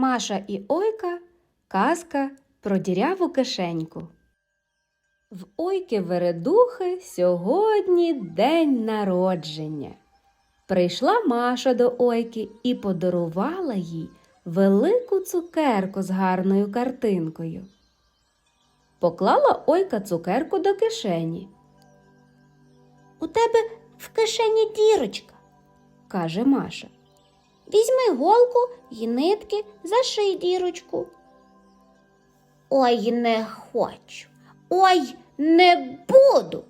Маша і Ойка казка про діряву кишеньку. В Ойки Вередухи сьогодні день народження. Прийшла Маша до Ойки і подарувала їй велику цукерку з гарною картинкою. Поклала Ойка цукерку до кишені. У тебе в кишені дірочка. каже Маша. Візьми голку й нитки, заший дірочку. Ой, не хочу. Ой, не буду.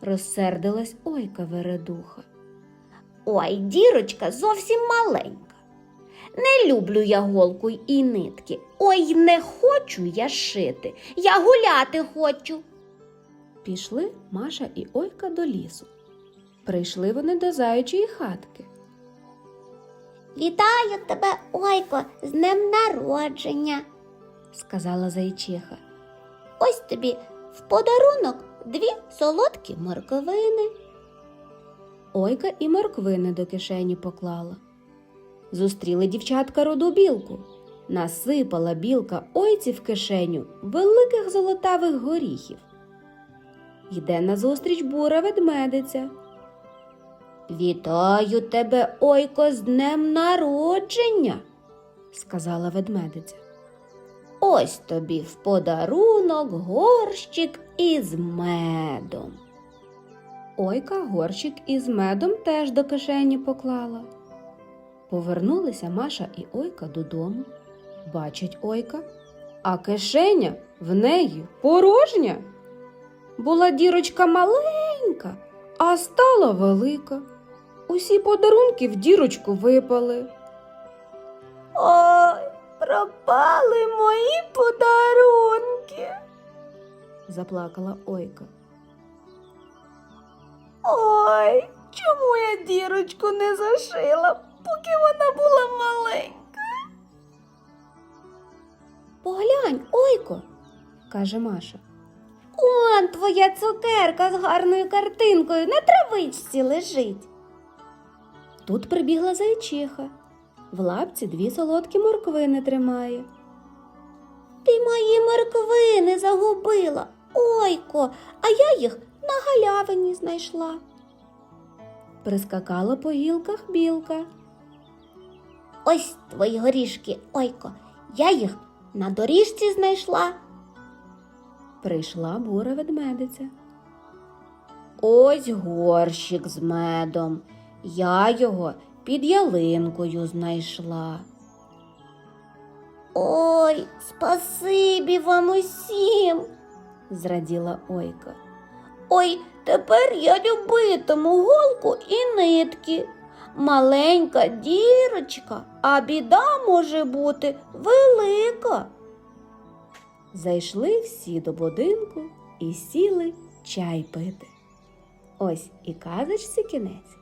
Розсердилась Ойка Вередуха. Ой, дірочка зовсім маленька. Не люблю я голку і нитки. Ой, не хочу я шити. Я гуляти хочу. Пішли Маша і Ойка до лісу. Прийшли вони до заячої хатки. Вітаю тебе, Ойко, з днем народження. сказала зайчиха. Ось тобі в подарунок дві солодкі морковини. Ойка і морквини до кишені поклала. Зустріли дівчатка руду білку. Насипала білка ойці в кишеню великих золотавих горіхів. Йде назустріч бура ведмедиця. Вітаю тебе, Ойко, з днем народження. сказала ведмедиця. Ось тобі в подарунок горщик із медом. Ойка горщик із медом теж до кишені поклала. Повернулися Маша і Ойка додому. Бачить Ойка, а кишеня в неї порожня. Була дірочка маленька, а стала велика. Усі подарунки в дірочку випали. Ой, пропали мої подарунки. Заплакала Ойка. Ой, чому я дірочку не зашила, поки вона була маленька? Поглянь, Ойко, каже Маша. Он твоя цукерка з гарною картинкою на травичці лежить. Тут прибігла зайчиха. В лапці дві солодкі морквини тримає. Ти мої морквини загубила, ойко, а я їх на галявині знайшла. Прискакала по гілках білка. Ось твої горішки, ойко, я їх на доріжці знайшла. Прийшла бура ведмедиця. Ось горщик з медом. Я його під ялинкою знайшла. Ой, спасибі вам усім. Зраділа Ойка. Ой, тепер я любитиму голку і нитки. Маленька дірочка, а біда може бути велика. Зайшли всі до будинку і сіли чай пити. Ось і казочці кінець.